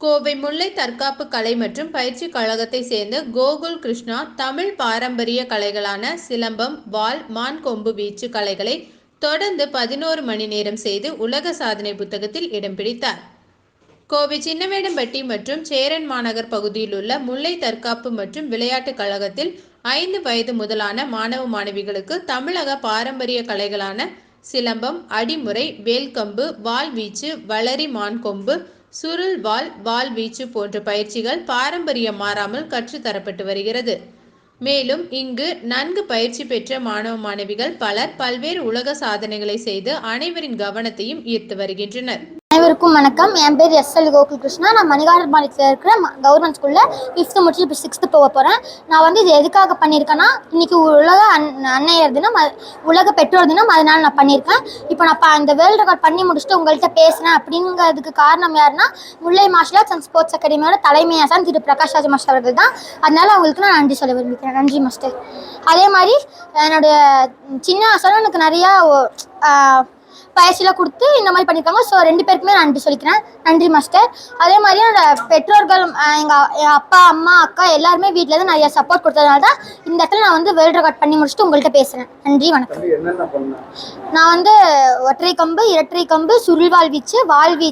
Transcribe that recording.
கோவை முல்லை தற்காப்பு கலை மற்றும் பயிற்சி கழகத்தை சேர்ந்த கோகுல் கிருஷ்ணா தமிழ் பாரம்பரிய கலைகளான சிலம்பம் வாள் மான் கொம்பு வீச்சு கலைகளை தொடர்ந்து பதினோரு மணி நேரம் செய்து உலக சாதனை புத்தகத்தில் இடம் பிடித்தார். கோவை சின்னவேடம்பட்டி மற்றும் சேரன் மாநகர் பகுதியில் உள்ள முல்லை தற்காப்பு மற்றும் விளையாட்டுக் கழகத்தில் ஐந்து வயது முதலான மாணவ மாணவிகளுக்கு தமிழக பாரம்பரிய கலைகளான சிலம்பம் அடிமுறை வேல்கம்பு வாள்வீச்சு வளரி மான் கொம்பு சுருள் வாள் வாள் வீச்சு போன்ற பயிற்சிகள் பாரம்பரியம் மாறாமல் கற்றுத்தரப்பட்டு வருகிறது. மேலும் இங்கு நன்கு பயிற்சி பெற்ற மாணவ மாணவிகள் பலர் பல்வேறு உலக சாதனைகளை செய்து அனைவரின் கவனத்தையும் ஈர்த்து வருகின்றனர். அனைவருக்கும் வணக்கம். என் பேர் எஸ் எல் கோகுல் கிருஷ்ணா நான் மணிகாரர் மாநிலத்தில் இருக்கிற கவர்மெண்ட் ஸ்கூலில் ஃபிஃப்த்து முடிச்சு இப்போ சிக்ஸ்த்து போக போகிறேன் நான் வந்து இது எதுக்காக பண்ணியிருக்கேன்னா இன்றைக்கி உலக அன் அன்னையர் தினம் உலக பெற்றோர் தினம் அதனால் நான் பண்ணியிருக்கேன். இப்போ நான் இந்த வேர்ல்டு ரெக்கார்ட் பண்ணி முடிச்சுட்டு உங்கள்கிட்ட பேசுகிறேன் அப்படிங்கிறதுக்கு காரணம் யாருன்னா Mullai martial arts and sports அகாடமியோட தலைமை ஆசான் திரு பிரகாஷ் ராஜ் மாஸ்டர் அவர்கள் தான். அதனால அவங்களுக்கு நான் நன்றி சொல்ல விரும்பிக்கிறேன் நன்றி மாஸ்டர். அதே மாதிரி என்னுடைய சின்ன ஆசானும் எனக்கு நிறையா பயிற்சியெலாம் கொடுத்து இந்த மாதிரி பண்ணியிருக்காங்க ஸோ ரெண்டு பேருக்குமே நான் நன்றி சொல்லிக்கிறேன். நன்றி மாஸ்டர் அதே மாதிரி என்னோட பெற்றோர்கள் எங்கள் அப்பா அம்மா அக்கா எல்லாருமே வீட்டில் இருந்து நிறைய சப்போர்ட் கொடுத்ததுனால தான் இந்த இடத்துல நான் வந்து வேர்ல்டு ரெக்கார்ட் பண்ணி முடிச்சுட்டு உங்கள்கிட்ட பேசுகிறேன் நன்றி வணக்கம். நான் வந்து ஒற்றை கம்பு இரட்டை கம்பு சுருள்வாள் வீச்சு வாள் வீச்சு.